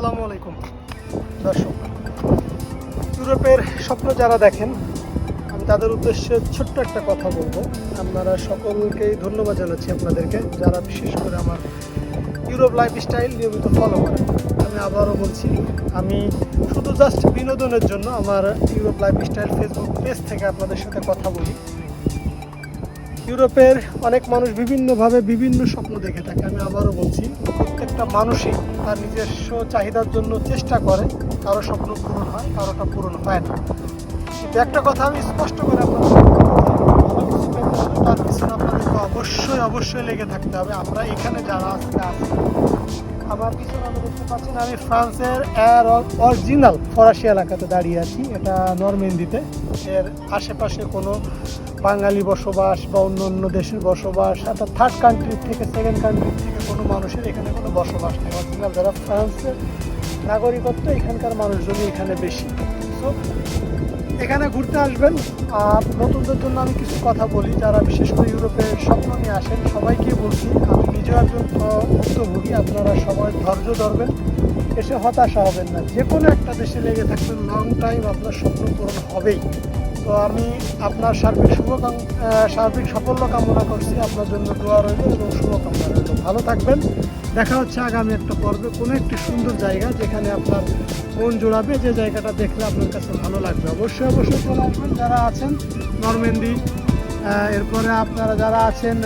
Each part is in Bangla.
আসসালামু আলাইকুম। দর্শক, ইউরোপের স্বপ্ন যারা দেখেন, আমি তাদের উদ্দেশ্যে ছোট্ট একটা কথা বলব। আপনারা সকলকেই ধন্যবাদ জানাচ্ছি আপনাদেরকে, যারা বিশেষ করে আমার ইউরোপ লাইফস্টাইল নিয়মিত ফলো করেন। আমি আবারও বলছি, আমি শুধু জাস্ট বিনোদনের জন্য আমার ইউরোপ লাইফস্টাইল ফেসবুক পেজ থেকে আপনাদের সাথে কথা বলি। ইউরোপের অনেক মানুষ বিভিন্নভাবে বিভিন্ন স্বপ্ন দেখে থাকে, আমি আবারও বলছি। প্রত্যেকটা মানুষই তার নিজস্ব চাহিদার জন্য চেষ্টা করে, কারও স্বপ্ন পূরণ হয়, কারোটা পূরণ হয় না। কিন্তু একটা কথা আমি স্পষ্ট করে হলে তার পিছনে আপনাদেরকে অবশ্যই অবশ্যই লেগে থাকতে হবে। আমরা এখানে যারা আজকে আছি। আমার পিছনে আমি দেখতে পাচ্ছেন, আমি ফ্রান্সের এর অরিজিনাল ফরাসি এলাকাতে দাঁড়িয়ে আছি। এটা নরমেন্দিতে। এর আশেপাশে কোনো বাঙালি বসবাস বা অন্য অন্য দেশের বসবাস অর্থাৎ থার্ড কান্ট্রি থেকে সেকেন্ড কান্ট্রি থেকে কোনো মানুষের এখানে কোনো বসবাস নেই। অরিজিনাল যারা ফ্রান্সের নাগরিকত্ব, এখানকার মানুষজনই এখানে বেশি। সো এখানে ঘুরতে আসবেন। আর নতুনদের জন্য আমি কিছু কথা বলি। যারা বিশেষ করে ইউরোপে স্বপ্ন নিয়ে আসেন, সবাইকে বলছি, আমি নিজেও একজন ভুক্তভোগী, আপনারা সবাই ধৈর্য ধরবেন, এসে হতাশা হবেন না। যে কোনো একটা দেশে লেগে থাকবেন লং টাইম আপনার স্বপ্ন পূরণ হবেই। তো আমি আপনার সার্বিক শুভকাম সার্বিক সাফল্য কামনা করছি। আপনার জন্য দোয়া রইল এবং শুভকামনা রইল। ভালো থাকবেন। দেখা হচ্ছে আগামী একটা পর্বে কোনো একটি সুন্দর জায়গা যেখানে আপনার মন জোড়াবে। যে জায়গাটা দেখলে আপনার কাছে ভালো লাগবে। অবশ্যই অবশ্যই চলে আসবেন। যারা আছেন নরমেন্দি এরপরে আপনারা যারা আছেন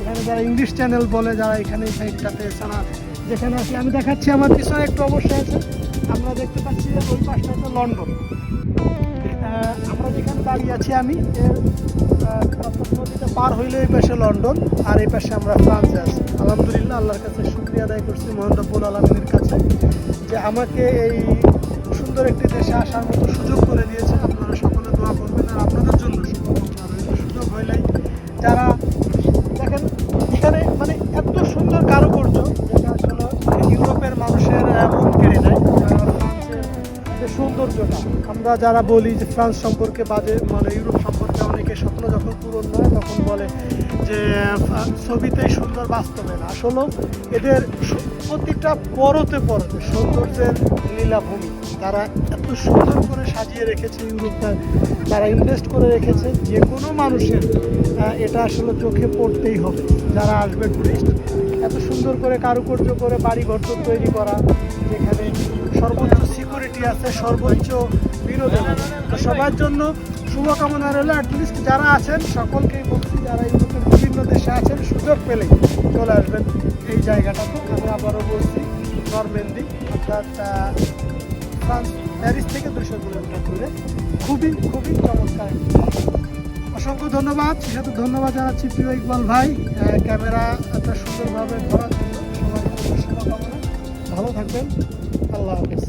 এখানে যারা ইংলিশ চ্যানেল বলে, যারা এখানে সাইডটাতে এছাড়া যেখানে আছি আমি দেখাচ্ছি। আমার পিছনে একটু অবশ্যই আছে। আমরা দেখতে পাচ্ছি ওই পাশটা হচ্ছে লন্ডন। আমরা যেখানে দাঁড়িয়ে আছি আমি, এর নদীটা পার হইলে এই পাশে লন্ডন, আর এই পাশে আমরা ফ্রান্সে আছি। আলহামদুলিল্লাহ, আল্লাহর কাছে শুক্রিয়া আদায় করছি মোহান আলমীর কাছে যে আমাকে এই সুন্দর একটি দেশে আসার মতো সুযোগ করে দিয়েছে। আপনারা সকলে আমরা যারা বলি যে ফ্রান্স সম্পর্কে বাজে মানে ইউরোপ সম্পর্কে অনেকে স্বপ্ন যখন পূরণ নয় তখন বলে যে ছবিতেই সুন্দর বাস্তবে না। আসলে এদের প্রতিটা পরতে পরতে সৌন্দর্যের লীলাভূমি। তারা এত সুন্দর করে সাজিয়ে রেখেছে ইউরোপটা, তারা ইনভেস্ট করে রেখেছে, যে কোনো মানুষের এটা আসলে চোখে পড়তেই হবে। যারা আসবে টুরিস্ট, এত সুন্দর করে কারুকার্য করে বাড়ি ঘর তৈরি করা, যেখানে সর্বোচ্চ সিকিউরিটি আছে, সর্বোচ্চ বিনোদন। তো সবার জন্য শুভকামনা রইল। অ্যাটলিস্ট যারা আছেন, সকলকেই বলছি, যারা ইউরোপের বিভিন্ন দেশে আছেন, সুযোগ পেলে চলে আসবেন এই জায়গাটাতে। আমি আবারও বলছি, নরমেন্দি, অর্থাৎ ফ্রান্স, প্যারিস থেকে দুশো কিলোমিটার দূরে খুবই খুবই চমৎকার। অসংখ্য ধন্যবাদ। সে সাথে ধন্যবাদ জানাচ্ছি প্রিয় ইকবাল ভাই। ক্যামেরা এত সুন্দরভাবে ধরার জন্য শুভকামনা। ভালো থাকবেন। আল্লাহ হাফেজ